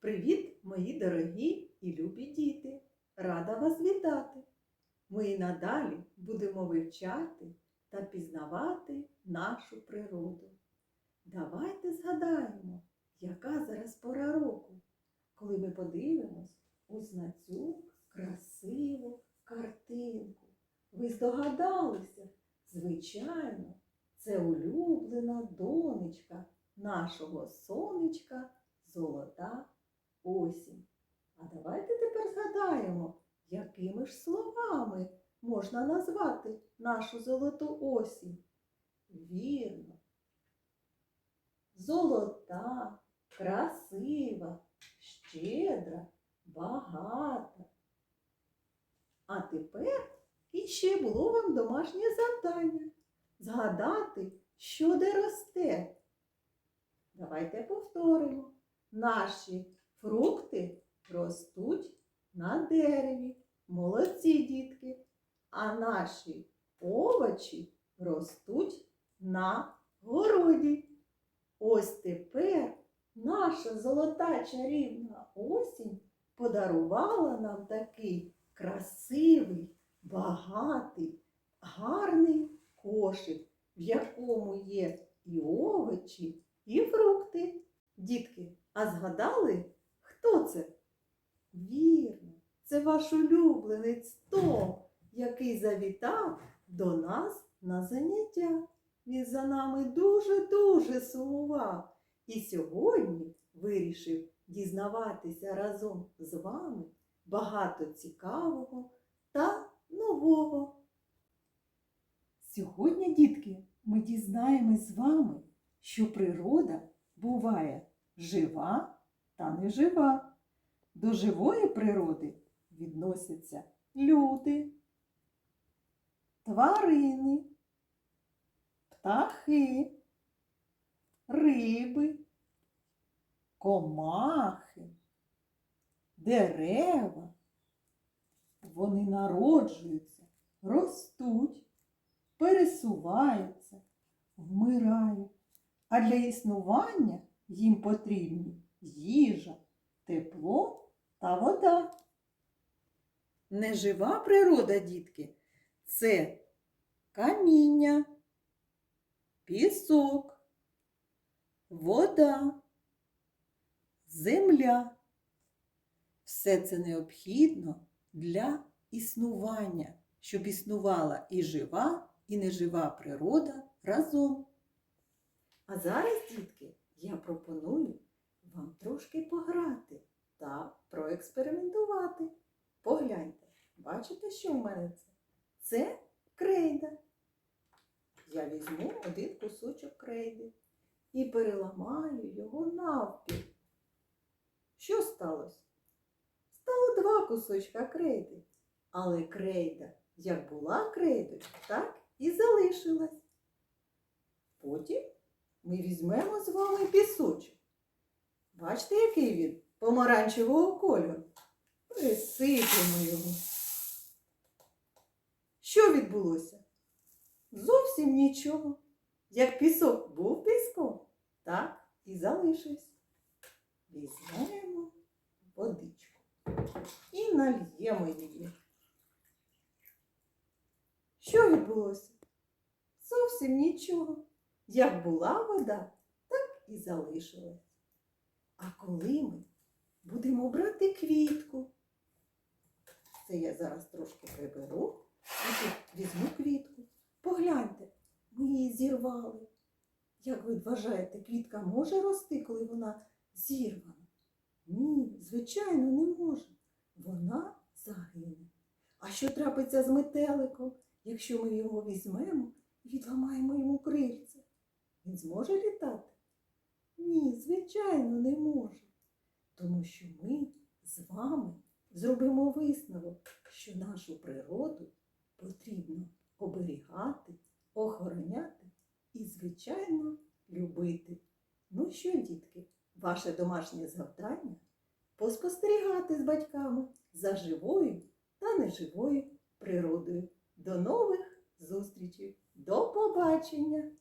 Привіт, мої дорогі і любі діти! Рада вас вітати! Ми і надалі будемо вивчати та пізнавати нашу природу. Давайте згадаємо, яка зараз пора року, коли ми подивимось ось на цю красиву картинку. Ви здогадалися? Звичайно, це улюблена донечка нашого сонечка золота осінь. А давайте тепер згадаємо, якими ж словами можна назвати нашу золоту осінь. Вірно. Золота, красива, щедра, багата. А тепер іще було вам домашнє завдання згадати, що де росте. Давайте повторимо. Наші фрукти ростуть на дереві. Молодці дітки. А наші овочі ростуть на городі. Ось тепер наша золота чарівна осінь подарувала нам такий красивий, багатий, гарний кошик, в якому є і овочі, і фрукти. Дітки, а згадали, хто це? Вірно, це ваш улюбленець Том, який завітав до нас на заняття. Він за нами дуже-дуже сумував і сьогодні вирішив дізнаватися разом з вами багато цікавого та нового. Сьогодні, дітки, ми дізнаємось з вами, що природа буває жива та нежива. До живої природи відносяться люди, тварини, птахи, риби, комахи, дерева. Вони народжуються, ростуть, пересуваються, вмирають. А для існування їм потрібні їжа, тепло та вода. Нежива природа, дітки, це каміння, пісок, вода, земля. Все це необхідно для існування, щоб існувала і жива, і нежива природа разом. А зараз, дітки, я пропоную вам трошки пограти та проекспериментувати. Погляньте, бачите, що в мене це? Це крейда. Я візьму один кусочок крейди і переламаю його навпіл. Що сталося? Стало два кусочка крейди. Але крейда, як була крейдою, так і залишилась. Потім ми візьмемо з вами пісочок. Бачите, який він помаранчевого кольору? Присипемо його. Що відбулося? Зовсім нічого. Як пісок був піском, так і залишився. Візьмемо водичку і нальємо її. Що відбулося? Зовсім нічого. Як була вода, так і залишилась. А коли ми будемо брати квітку, це я зараз трошки приберу і візьму квітку. Погляньте, ми її зірвали. Як ви вважаєте, квітка може рости, коли вона зірвана? Ні, звичайно, не може. Вона загине. А що трапиться з метеликом, якщо ми його візьмемо і відламаємо йому крильця? Він зможе літати? Звичайно, не може. Тому що ми з вами зробимо висновок, що нашу природу потрібно оберігати, охороняти і, звичайно, любити. Ну що, дітки, ваше домашнє завдання поспостерігати з батьками за живою та неживою природою. До нових зустрічей! До побачення!